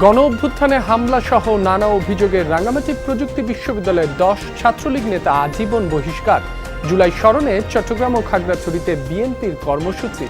গণ অভ্যুত্থানে হামলা সহ নানা অভিযোগে রাঙ্গামাটি প্রযুক্তি বিশ্ববিদ্যালয়ের দশ ছাত্রলীগ নেতা আজীবন বহিষ্কার। জুলাই স্মরণে চট্টগ্রাম ও খাগড়াছড়িতে বিএনপির কর্মসূচি।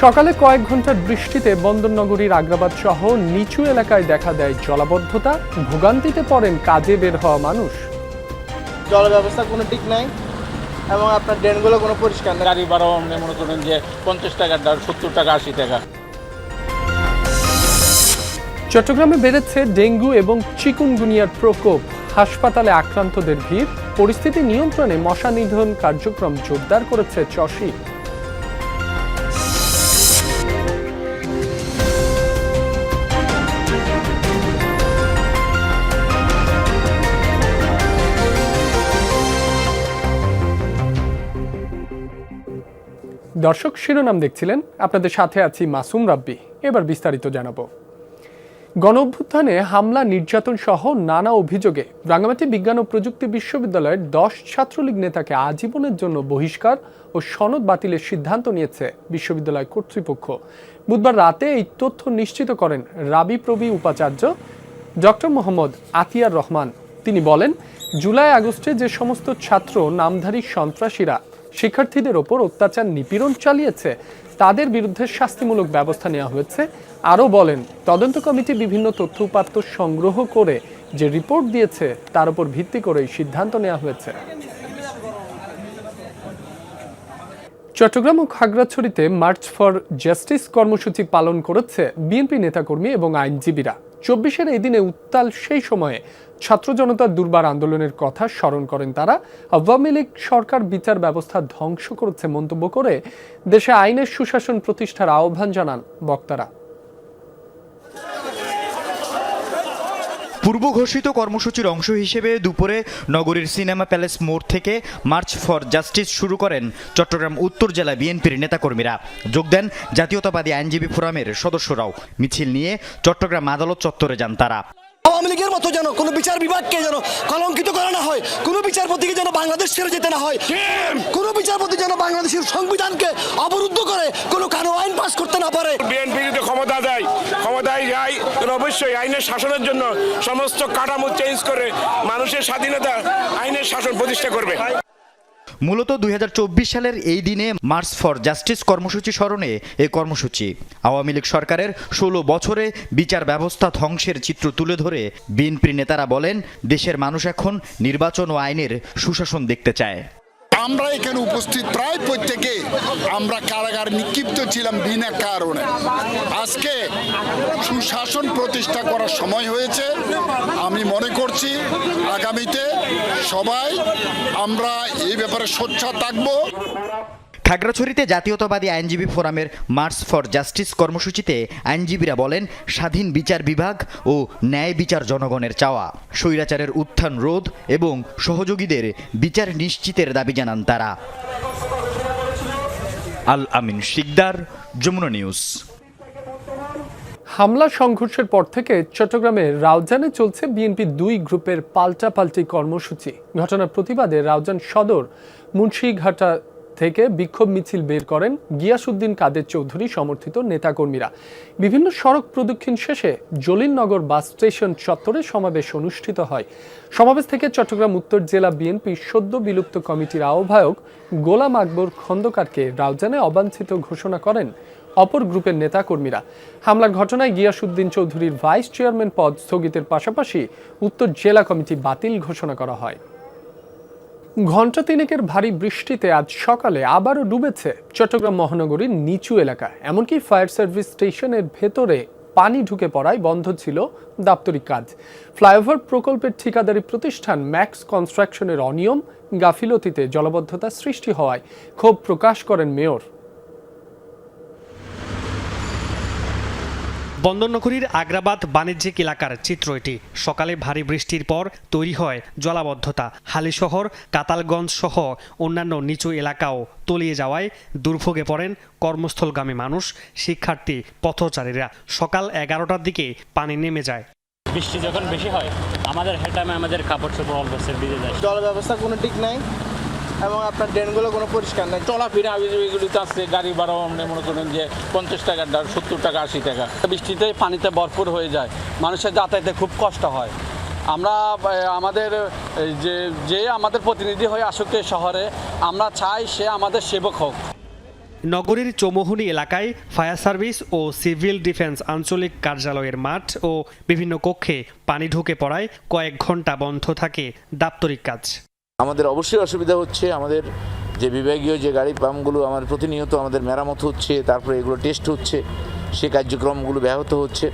সকালে কয়েক ঘণ্টার বৃষ্টিতে বন্দরনগরীর আগ্রাবাদ সহ নিচু এলাকায় দেখা দেয় জলাবদ্ধতা ভোগান্তিতে পড়েন কাজে বের হওয়া মানুষ। জল ব্যবস্থা কোনো ঠিক নাই এবং আপনার ড্রেনগুলো কোনো পরিষ্কার নেই। গাড়ি ভাড়াও আপনি মনে করেন যে পঞ্চাশ টাকার সত্তর টাকা আশি টাকা। চট্টগ্রামে বেড়েছে ডেঙ্গু এবং চিকুনগুনিয়ার প্রকোপ। হাসপাতালে আক্রান্তদের ভিড়, পরিস্থিতি নিয়ন্ত্রণে মশা নিধন কার্যক্রম জোরদার করেছে চশি দর্শক শিরোনাম দেখছিলেন। আপনাদের সাথে আছি মাসুম রাব্বি। এবার বিস্তারিত জানাব। গণ অভ্যুত্থানে হামলা, নির্যাতন সহ নানা অভিযোগে রাঙ্গামাটি বিজ্ঞান ও প্রযুক্তি বিশ্ববিদ্যালয়ের দশ ছাত্রলীগ নেতাকে আজীবনের জন্য বহিষ্কার ও সনদ বাতিলের সিদ্ধান্ত নিয়েছে বিশ্ববিদ্যালয় কর্তৃপক্ষ। বুধবার রাতে এই তথ্য নিশ্চিত করেন রাবি প্রবি উপাচার্য ডক্টর মোহাম্মদ আতিয়ার রহমান। তিনি বলেন, জুলাই আগস্টে যে সমস্ত ছাত্র নামধারী সন্ত্রাসীরা শিক্ষার্থীদের ওপর অত্যাচার নিপীড়ন চালিয়েছে। তাদের বিরুদ্ধে শাস্তিমূলক ব্যবস্থা নেওয়া হয়েছে। আরও বলেন, তদন্ত কমিটি বিভিন্ন তথ্য উপাত্ত সংগ্রহ করে যে রিপোর্ট দিয়েছে, তার উপর ভিত্তি করে এই সিদ্ধান্ত নেওয়া হয়েছে। চট্টগ্রাম ও খাগড়াছড়িতে মার্চ ফর জাস্টিস কর্মসূচি পালন করেছে বিএনপি নেতাকর্মী এবং আইনজীবীরা। চব্বিশের এই দিনে উত্তাল সেই সময়ে ছাত্র জনতার দুর্বার আন্দোলনের কথা স্মরণ করেন তারা। আওয়ামী লীগ সরকার বিচার ব্যবস্থা ধ্বংস করেছে মন্তব্য করে দেশে আইনের সুশাসন প্রতিষ্ঠার আহ্বান জানান বক্তারা। পূর্ব ঘোষিত কর্মসূচির অংশ হিসেবে দুপুরে নগরীর সিনেমা প্যালেস মোড় থেকে মার্চ ফর জাস্টিস শুরু করেন চট্টগ্রাম উত্তর জেলা বিএনপির নেতাকর্মীরা। যোগ দেন জাতীয়তাবাদী আইনজীবী ফোরামের সদস্যরাও। মিছিল নিয়ে চট্টগ্রাম আদালত চত্বরে যান তারা। আওয়ামী লীগের মতো যেন কোনো বিচার বিভাগকে যেন কলঙ্কিত করা না হয় কোনো বিচারপতিকে যেন বাংলাদেশ ছেড়ে যেতে না হয় কোনো বিচারপতি যেন বাংলাদেশের সংবিধানকে অবরুদ্ধ করে কোনো কানো আইন পাস করতে না পারে। বিএনপি যদি ক্ষমতা দেয় ক্ষমতায় যায় তাহলে অবশ্যই আইনের শাসনের জন্য সমস্ত কাঠামো চেঞ্জ করে মানুষের স্বাধীনতা আইনের শাসন প্রতিষ্ঠা করবে। মূলত দুই হাজার চব্বিশ সালের এই দিনে মার্চ ফর জাস্টিস কর্মসূচি স্মরণে এই কর্মসূচি। আওয়ামী লীগ সরকারের ষোলো বছরে বিচার ব্যবস্থা ধ্বংসের চিত্র তুলে ধরে বিএনপির নেতারা বলেন, দেশের মানুষ এখন নির্বাচন ও আইনের সুশাসন দেখতে চায়। আমরা এখানে উপস্থিত প্রায় প্রত্যেকে আমরা কারাগার নিক্ষিপ্ত ছিলাম বিনা কারণে। আজকে সুশাসন প্রতিষ্ঠা করার সময় হয়েছে। আমি মনে করছি আগামীতে সবাই আমরা এই ব্যাপারে স্বচ্ছা থাকব। খাগড়াছড়িতে জাতীয়তাবাদী আইনজীবী ফোরামের মার্চ ফর জাস্টিস কর্মসূচিতে আইনজীবীরা বলেন, স্বাধীন বিচার বিভাগ ও ন্যায় বিচার জনগণের চাওয়া। স্বৈরাচারের উত্থান রোধ এবং সহযোগীদের বিচার নিশ্চিতের দাবি জানান তারা। আল আমিন শিকদার, যমুনা নিউজ। হামলা সংঘর্ষের পর থেকে চট্টগ্রামের রাউজানে চলছে বিএনপি দুই গ্রুপের পাল্টাপাল্টি কর্মসূচি। ঘটনার প্রতিবাদে রাউজান সদর মুন্সিঘাটা থেকে বিক্ষোভ মিছিল বের করেন গিয়াসুদ্দিন কাদের চৌধুরী সমর্থিত নেতাকর্মীরা। বিভিন্ন সড়ক প্রদক্ষিণ শেষে জলিলনগর বাস স্টেশন চত্বরে সমাবেশ অনুষ্ঠিত হয়। সমাবেশ থেকে চট্টগ্রাম উত্তর জেলা বিএনপি সদ্য বিলুপ্ত কমিটির আহ্বায়ক গোলাম আকবর খন্দকারকে রাউজানে অবাঞ্ছিত ঘোষণা করেন অপর গ্রুপের নেতাকর্মীরা। হামলার ঘটনায় গিয়াসুদ্দিন চৌধুরীর ভাইস চেয়ারম্যান পদ স্থগিতের পাশাপাশি উত্তর জেলা কমিটি বাতিল ঘোষণা করা হয়। ঘণ্টা তিনেকের ভারী বৃষ্টিতে আজ সকালে আবারও ডুবেছে চট্টগ্রাম মহানগরীর নিচু এলাকা এমনকি ফায়ার সার্ভিস স্টেশনের ভেতরে পানি ঢুকে পড়ায় বন্ধ ছিল দাপ্তরিক কাজ। ফ্লাইওভার প্রকল্পের ঠিকাদারি প্রতিষ্ঠান ম্যাক্স কনস্ট্রাকশনের অনিয়ম গাফিলতিতে জলবদ্ধতা সৃষ্টি হওয়ায় ক্ষোভ প্রকাশ করেন মেয়র। বন্দরনগরীর আগ্রাবাদ বাণিজ্যিক এলাকার চিত্র এটি। সকালে ভারী বৃষ্টির পর তৈরি হয় জলাবদ্ধতা। হালিশহর কাতালগঞ্জ সহ অন্যান্য নিচু এলাকাও তলিয়ে যাওয়ায় দুর্ভোগে পড়েন কর্মস্থলগামী মানুষ শিক্ষার্থী পথচারীরা। সকাল এগারোটার দিকে পানি নেমে যায়। বৃষ্টি যখন বেশি হয় আমাদের হেটামে আমাদের কাপড় চোপড় অল্প ভিজে যায়। জল ব্যবস্থা কোনো ঠিক নাই। এবং আপনার ড্রেনগুলো কোনো পরিষ্কার নেই। চলাফেরা এগুলিতে আছে গাড়ি ভাড়াও আপনি মনে করেন যে পঞ্চাশ টাকার ডাল সত্তর টাকা আশি টাকা। বৃষ্টিতে পানিতে ভরপুর হয়ে যায়। মানুষের যাতায়াতে খুব কষ্ট হয়। আমরা আমাদের যে যে আমাদের প্রতিনিধি হয়ে আসুক এই শহরে আমরা চাই সে আমাদের সেবক হোক। নগরীর চৌমুহনী এলাকায় ফায়ার সার্ভিস ও সিভিল ডিফেন্স আঞ্চলিক কার্যালয়ের মাঠ ও বিভিন্ন কক্ষে পানি ঢুকে পড়ায় কয়েক ঘণ্টা বন্ধ থাকে দাপ্তরিক কাজ। আমাদের অবশ্যই অসুবিধা হচ্ছে, আমাদের যে বিভাগীয় যে গাড়ি পাম্পগুলো আমার প্রতিনিয়ত আমাদের মেরামত হচ্ছে, তারপরে এগুলো টেস্ট হচ্ছে, সে কার্যক্রমগুলো ব্যাহত হচ্ছে।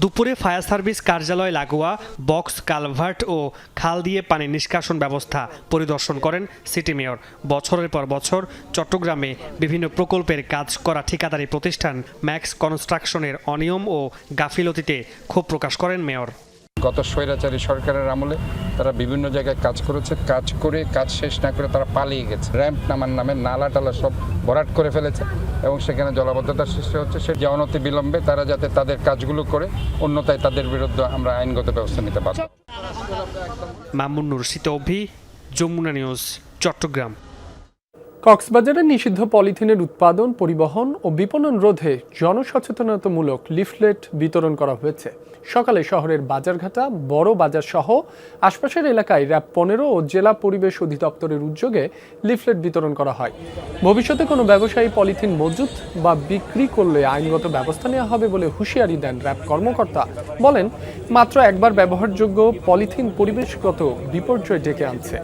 দুপুরে ফায়ার সার্ভিস কার্যালয় লাগোয়া, বক্স, কালভার্ট ও খাল দিয়ে পানি নিষ্কাশন ব্যবস্থা পরিদর্শন করেন সিটি মেয়র। বছরের পর বছর চট্টগ্রামে বিভিন্ন প্রকল্পের কাজ করা ঠিকাদারি প্রতিষ্ঠান ম্যাক্স কনস্ট্রাকশনের অনিয়ম ও গাফিলতিতে ক্ষোভ প্রকাশ করেন মেয়র। গত স্বৈরাচারী সরকারের আমলে তারা বিভিন্ন জায়গায় কাজ করেছে। কাজ করে, কাজ শেষ না করে তারা পালিয়ে গেছে। র্যাম্প নামার নামে নালা টালা সব ভরাট করে ফেলেছে এবং সেখানে জলাবদ্ধতার সৃষ্টি হচ্ছে। সে যে অনতি বিলম্বে তারা যাতে তাদের কাজগুলো করে, অন্যথায় তাদের বিরুদ্ধে আমরা আইনগত ব্যবস্থা নিতে পারব মামুন মামুন্নুর শীতঅভি যমুনা নিউজ, চট্টগ্রাম। কক্সবাজারে নিষিদ্ধ পলিথিনের উৎপাদন, পরিবহন ও বিপণন রোধে জনসচেতনতামূলক লিফলেট বিতরণ করা হয়েছে। সকালে শহরের বাজারঘাটা, বড় বাজার সহ আশপাশের এলাকায় র্যাব পনেরো ও জেলা পরিবেশ অধিদপ্তরের উদ্যোগে লিফলেট বিতরণ করা হয়। ভবিষ্যতে কোনো ব্যবসায়ী পলিথিন মজুত বা বিক্রি করলে আইনগত ব্যবস্থা নেওয়া হবে বলে হুঁশিয়ারি দেন র্যাব কর্মকর্তা। বলেন, মাত্র একবার ব্যবহারযোগ্য পলিথিন পরিবেশগত বিপর্যয় ডেকে আনছে।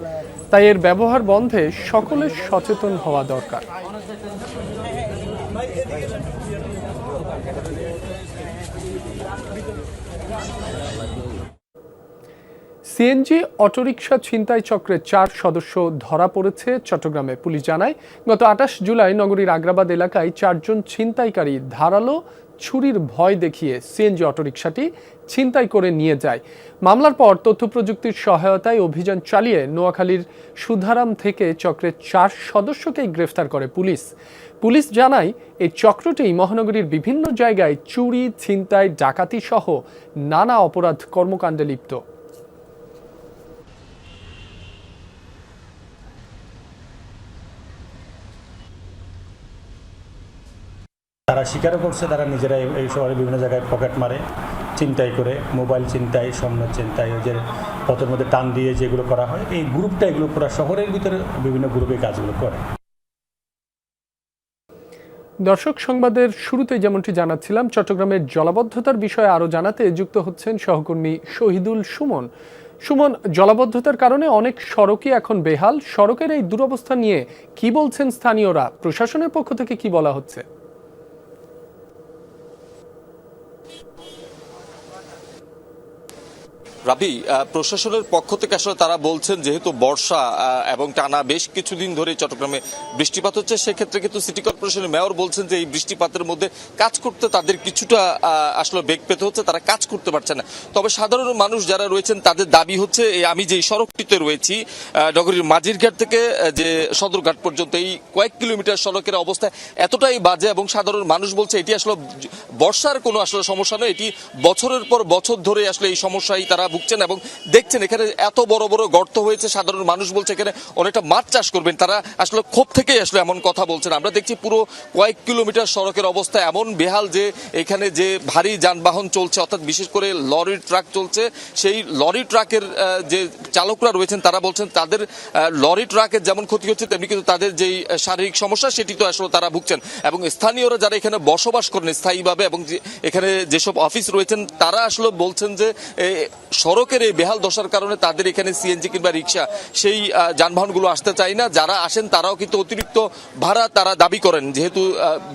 তাই এর ব্যবহার বন্ধে সকলের সচেতন হওয়া দরকার। সিএনজি অটোরিকশা ছিনতাই চক্রের চার সদস্য ধরা পড়েছে চট্টগ্রামে। পুলিশ জানায়, গত আঠাশ জুলাই নগরীর আগ্রাবাদ এলাকায় চারজন ছিনতাইকারী ধারালো ছুরির ভয় দেখিয়ে সিএনজি অটোরিকশাটি ছিনতাই করে নিয়ে যায়। মামলার পর তথ্য প্রযুক্তির সহায়তায় অভিযান চালিয়ে নোয়াখালীর সুধারাম থেকে চক্রের চার সদস্যকেই গ্রেফতার করে পুলিশ। পুলিশ জানায়, এই চক্রটি মহানগরীর বিভিন্ন জায়গায় চুরি, ছিনতাই ডাকাতি সহ নানা অপরাধ কর্মকাণ্ডে লিপ্ত। তারা স্বীকারও করছে, তারা নিজেরাই এই শহরে বিভিন্ন জায়গায় পকেট মারে, চিন্তাই করে, মোবাইল চিন্তাই, স্বর্ণ চিন্তাই, ওই যে পথের মধ্যে টান দিয়ে যেগুলো করা হয়, এই গ্রুপটা, এগুলো পুরো শহরের ভিতরে বিভিন্ন গ্রুপে কাজগুলো করে। দর্শক, সংবাদের শুরুতে যেমনটি জানাচ্ছিলাম, চট্টগ্রামের জলাবদ্ধতার বিষয়ে আরও জানাতে যুক্ত হচ্ছেন সহকর্মী শহীদুল সুমন। সুমন, জলাবদ্ধতার কারণে অনেক সড়কই এখন বেহাল। সড়কের এই দুরবস্থা নিয়ে কি বলছেন স্থানীয়রা? প্রশাসনের পক্ষ থেকে কি বলা হচ্ছে? রাবি প্রশাসনের পক্ষ থেকে আসলে তারা বলছেন যেহেতু বর্ষা এবং টানা বেশ কিছুদিন ধরে চট্টগ্রামে বৃষ্টিপাত হচ্ছে, সেক্ষেত্রে কিন্তু সিটি কর্পোরেশনের মেয়র বলছেন যে এই বৃষ্টিপাতের মধ্যে কাজ করতে তাদের কিছুটা আসলে বেগ পেতে হচ্ছে, তারা কাজ করতে পারছে না। তবে সাধারণ মানুষ যারা রয়েছেন, তাদের দাবি হচ্ছে আমি যে সড়কটিতে রয়েছি নগরীর মাঝিরঘাট থেকে যে সদরঘাট পর্যন্ত, এই কয়েক কিলোমিটার সড়কের অবস্থা এতটাই বাজে, এবং সাধারণ মানুষ বলছে এটি আসলে বর্ষার কোনো আসলে সমস্যা নয়, এটি বছরের পর বছর ধরে আসলে এই সমস্যায় তারা ভুগছেন এবং দেখছেন এখানে এত বড় বড় গর্ত হয়েছে, সাধারণ মানুষ বলছে এখানে অনেকটা মাছ চাষ করবেন। তারা আসলে ক্ষোভ থেকেই আসলে এমন কথা বলছেন। আমরা দেখছি পুরো কয়েক কিলোমিটার সড়কের অবস্থা এমন বেহাল যে এখানে যে ভারী যানবাহন চলছে, অর্থাৎ বিশেষ করে লরি ট্রাক চলছে, সেই লরি ট্রাকের যে চালকরা রয়েছেন তারা বলছেন তাদের লরি ট্রাকের যেমন ক্ষতি হচ্ছে, তেমনি কিন্তু তাদের যেই শারীরিক সমস্যা, সেটি তো আসলে তারা ভুগছেন। এবং স্থানীয়রা যারা এখানে বসবাস করেন স্থায়ীভাবে এবং এখানে যেসব অফিস রয়েছেন, তারা আসলে বলছেন যে সড়কের এই বেহাল দশার কারণে তাদের এখানে সিএনজি কিংবা রিক্সা সেই যানবাহনগুলো আসতে চায় না। যারা আসেন তারাও কিন্তু অতিরিক্ত ভাড়া তারা দাবি করেন। যেহেতু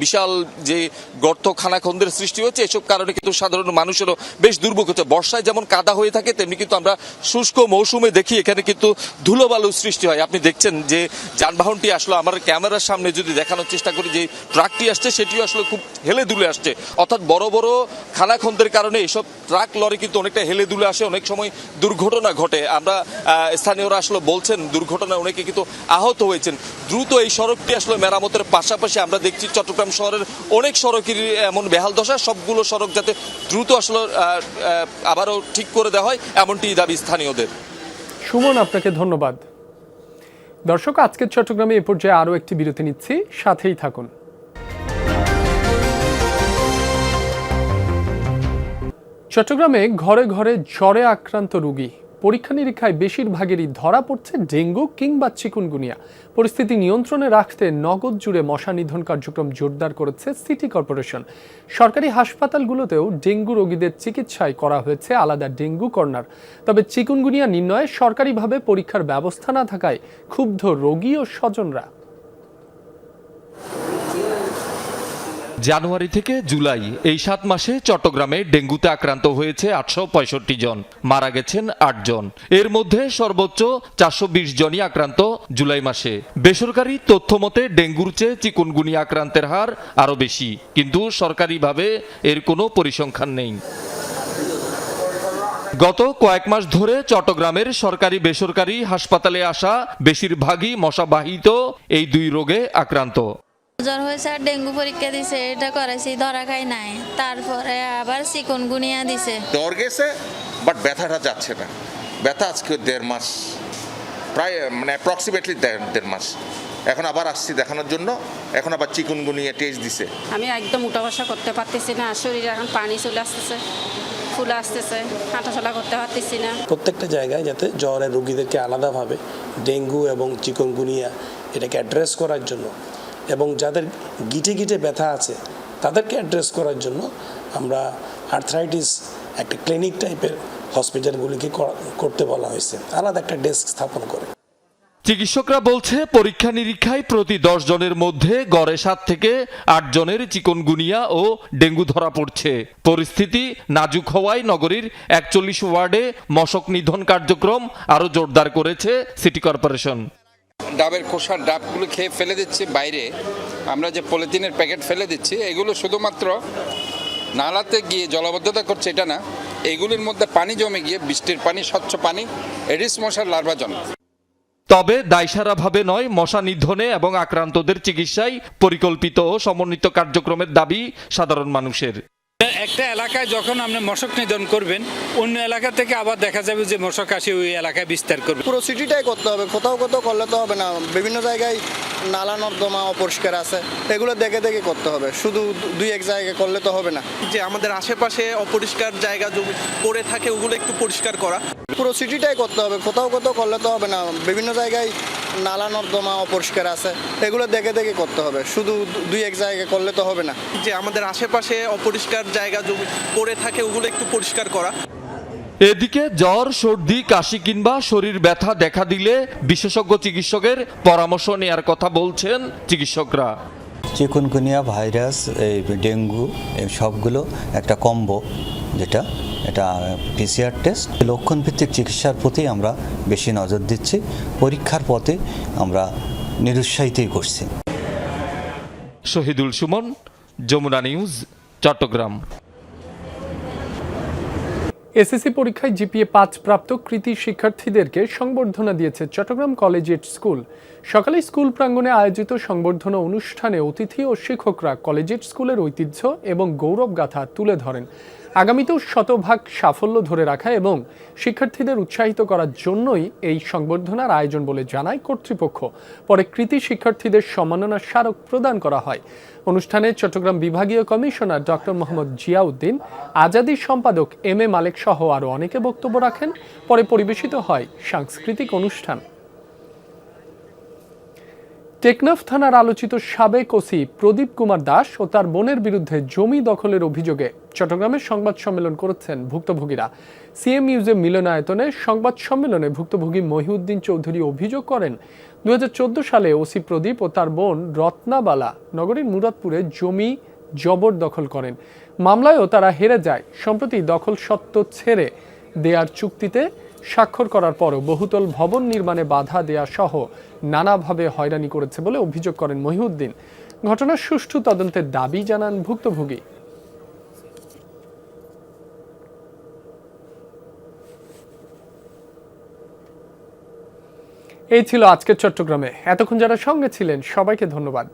বিশাল যে গর্ত খানাখন্দের সৃষ্টি হচ্ছে এসব কারণে কিন্তু সাধারণ মানুষেরও বেশ দুর্ভোগ হচ্ছে। বর্ষায় যেমন কাদা হয়ে থাকে, তেমনি কিন্তু আমরা শুষ্ক মৌসুমে দেখি এখানে কিন্তু ধুলোবালু সৃষ্টি হয়। আপনি দেখছেন যে যানবাহনটি আসলে, আমার ক্যামেরার সামনে যদি দেখানোর চেষ্টা করি, যে ট্রাকটি আসছে, সেটিও আসলে খুব হেলে দুলে আসছে। অর্থাৎ বড় বড় খানাখন্দের কারণে এসব ট্রাক লরি কিন্তু অনেকটা হেলে দুলে আসে, অনেক সময় দুর্ঘটনা ঘটে। আমরা স্থানীয়রা আসলে বলছেন দুর্ঘটনা অনেকে কিন্তু আহত হয়েছেন। দ্রুত এই সড়কটি আসলে মেরামতের পাশাপাশি আমরা দেখছি চট্টগ্রাম শহরের অনেক সড়কেরই এমন বেহাল দশা। সবগুলো সড়ক যাতে দ্রুত আসলে আবারও ঠিক করে দেওয়া হয় এমনটি দাবি স্থানীয়দের। সুমন, আপনাকে ধন্যবাদ। দর্শক, আজকের চট্টগ্রামে এ পর্যায়ে আরও একটি বিরতি নিচ্ছি। সাথেই থাকুন। চট্টগ্রামে ঘরে ঘরে জ্বরে আক্রান্ত রোগী। পরীক্ষা নিরীক্ষায় বেশিরভাগেরই ধরা পড়ছে ডেঙ্গু কিংবা চিকুনগুনিয়া। পরিস্থিতি নিয়ন্ত্রণে রাখতে নগদ জুড়ে মশা নিধন কার্যক্রম জোরদার করেছে সিটি কর্পোরেশন। সরকারি হাসপাতালগুলোতেও ডেঙ্গু রোগীদের চিকিৎসায় করা হয়েছে আলাদা ডেঙ্গু কর্নার। তবে চিকুনগুনিয়া নির্ণয়ে সরকারিভাবে পরীক্ষার ব্যবস্থা না থাকায় ক্ষুব্ধ রোগী ও স্বজনরা। জানুয়ারি থেকে জুলাই এই সাত মাসে চট্টগ্রামে ডেঙ্গুতে আক্রান্ত হয়েছে আটশো পঁয়ষট্টি জন, মারা গেছেন আট জন। এর মধ্যে সর্বোচ্চ চারশো বিশ জনই আক্রান্ত জুলাই মাসে। বেসরকারি তথ্য মতে, ডেঙ্গুর চেয়ে চিকুনগুনিয়া আক্রান্তের হার আরও বেশি, কিন্তু সরকারিভাবে এর কোনো পরিসংখ্যান নেই। গত কয়েক মাস ধরে চট্টগ্রামের সরকারি বেসরকারি হাসপাতালে আসা বেশিরভাগই মশাবাহিত এই দুই রোগে আক্রান্ত। জ্বর হয়েছে আর ডেঙ্গু পরীক্ষা দিছে এটা করেছি ধরা খাই নাই। তারপরে আবার চিকনগুনিয়া দিছে। জ্বর গেছে বাট ব্যথাটা যাচ্ছে না। ব্যথা আজকে দেড় মাস প্রায় মানে অ্যাপ্রক্সিমেটলি দেড় মাস। এখন আবার আসছি দেখানোর জন্য এখন আবার চিকুনগুনিয়া টেস্ট দিছে। আমি একদম উঠা বসা করতে পারতেছি না শরীরে এখন পানি চলে আসতেছে ফুলে আসতেছে হাঁটাচলা করতে পারতেছি না। প্রত্যেকটা জায়গায় যাতে জ্বরের রোগীদেরকে আলাদাভাবে ডেঙ্গু এবং চিকনগুনিয়া এটাকে অ্যাড্রেস করার জন্য এবং যাদের গিটে গিটে ব্যথা আছে, তাদেরকে অ্যাড্রেস করার জন্য আমরা আর্থ্রাইটিস একটা ক্লিনিক টাইপের হসপিটালগুলিকে করতে বলা হয়েছে। আলাদা একটা ডেস্ক স্থাপন করে। চিকিৎসকরা বলছে পরীক্ষা নিরীক্ষায় প্রতি দশ জনের মধ্যে গড়ে সাত থেকে আট জনের চিকনগুনিয়া ও ডেঙ্গু ধরা পড়ছে। পরিস্থিতি নাজুক হওয়ায় নগরীর একচল্লিশ ওয়ার্ডে মশক নিধন কার্যক্রম আরও জোরদার করেছে সিটি কর্পোরেশন। ডাবের খোসার ডাবগুলো খেয়ে ফেলে দিচ্ছি বাইরে। আমরা যে পলিথিনের প্যাকেট ফেলে দিচ্ছি, এগুলো শুধুমাত্র নালাতে গিয়ে জলাবদ্ধতা করছে, এটা না। এগুলির মধ্যে পানি জমে গিয়ে, বৃষ্টির পানি, স্বচ্ছ পানি এডিস মশার লার্ভা জন্ম তবে দায়সারাভাবে নয়, মশা নিধনে এবং আক্রান্তদের চিকিৎসায় পরিকল্পিত ও সমন্বিত কার্যক্রমের দাবি সাধারণ মানুষের। একটা এলাকায় যখন আপনি মশক নিধন করবেন অন্য এলাকা থেকে আবার দেখা যাবে যে মশক আসে ওই এলাকায় বিস্তার করবে। পুরো সিটিটাই করতে হবে কোথাও কোথাও করলে তো হবে না। বিভিন্ন জায়গায় নালা নর্দমা অপরিষ্কার আছে এগুলো দেখে দেখে করতে হবে। শুধু দুই এক জায়গায় করলে তো হবে না। যে আমাদের আশেপাশে অপরিষ্কার জায়গা জমি পড়ে থাকে ওগুলো একটু পরিষ্কার করা। পুরো সিটিটাই করতে হবে কোথাও কোথাও করলে তো হবে না। বিভিন্ন জায়গায় নালা নর্দমা অপরিষ্কার আছে এগুলো দেখে দেখে করতে হবে। শুধু দুই এক জায়গায় করলে তো হবে না। যে আমাদের আশেপাশে অপরিষ্কার জায়গা পড়ে থাকে ওগুলো একটু পরিষ্কার করা। এদিকে জ্বর সর্দি কাশি কিংবা শরীর ব্যথা দেখা দিলে বিশেষজ্ঞ চিকিৎসকের পরামর্শ নেয়ার কথা বলছেন চিকিৎসকরা। চিকুনগুনিয়া ভাইরাস, এই ডেঙ্গু, এই সবগুলো একটা কম্বো যেটা, এটা পিসিআর টেস্ট লক্ষণভিত্তিক চিকিৎসার প্রতি আমরা বেশি নজর দিচ্ছি, পরীক্ষার পথে আমরা নিরুৎসাহিতই করছি। শহীদুল সুমন, যমুনা নিউজ, চট্টগ্রাম। এসএসসি পরীক্ষায় জিপিএ পাঁচ প্রাপ্ত কৃতি শিক্ষার্থীদেরকে সংবর্ধনা দিয়েছে চট্টগ্রাম কলেজিয়েট স্কুল। সকালে স্কুল প্রাঙ্গণে আয়োজিত সংবর্ধনা অনুষ্ঠানে অতিথি ও শিক্ষকরা কলেজিয়েট স্কুলের ঐতিহ্য এবং গৌরব গাথা তুলে ধরেন। আগামীতেও শতভাগ সাফল্য ধরে রাখা এবং শিক্ষার্থীদের উৎসাহিত করার জন্যই এই সংবর্ধনার আয়োজন বলে জানায় কর্তৃপক্ষ। পরে কৃতি শিক্ষার্থীদের সম্মাননা স্মারক প্রদান করা হয়। অনুষ্ঠানে চট্টগ্রাম বিভাগীয় কমিশনার ডক্টর মোহাম্মদ জিয়াউদ্দিন, আজাদি সম্পাদক এম এ মালেক সহ আরও অনেকে বক্তব্য রাখেন। পরে পরিবেশিত হয় সাংস্কৃতিক অনুষ্ঠান। টেকনাফ থানার আলোচিত সাবেক ওসি প্রদীপ কুমার দাস ও তার বোনের বিরুদ্ধে জমি দখলের অভিযোগে চট্টগ্রামে সংবাদ সম্মেলন করেছেন ভুক্তভোগীরা। সিএম মিউজিয়াম মিলনায়তনে সংবাদ সম্মেলনে ভুক্তভোগী মহিউদ্দিন চৌধুরী অভিযোগ করেন দু হাজার চোদ্দ সালে ওসি প্রদীপ ও তার বোন রত্নাবালা নগরীর মুরাদপুরে জমি জবরদখল করেন। মামলায়ও তারা হেরে যায়, সম্প্রতি দখল সত্ত্ব ছেড়ে দেয়ার চুক্তিতে স্বাক্ষর করার পরও বহুতল ভবন নির্মাণে বাধা দেয়া সহ নানাভাবে হয়রানি করেছে বলে অভিযোগ করেন মহিউদ্দিন। ঘটনার সুষ্ঠু তদন্তের দাবি জানান ভুক্তভোগী। এই ছিল আজকের চট্টগ্রামে। এতক্ষণ যারা সঙ্গে ছিলেন, সবাইকে ধন্যবাদ।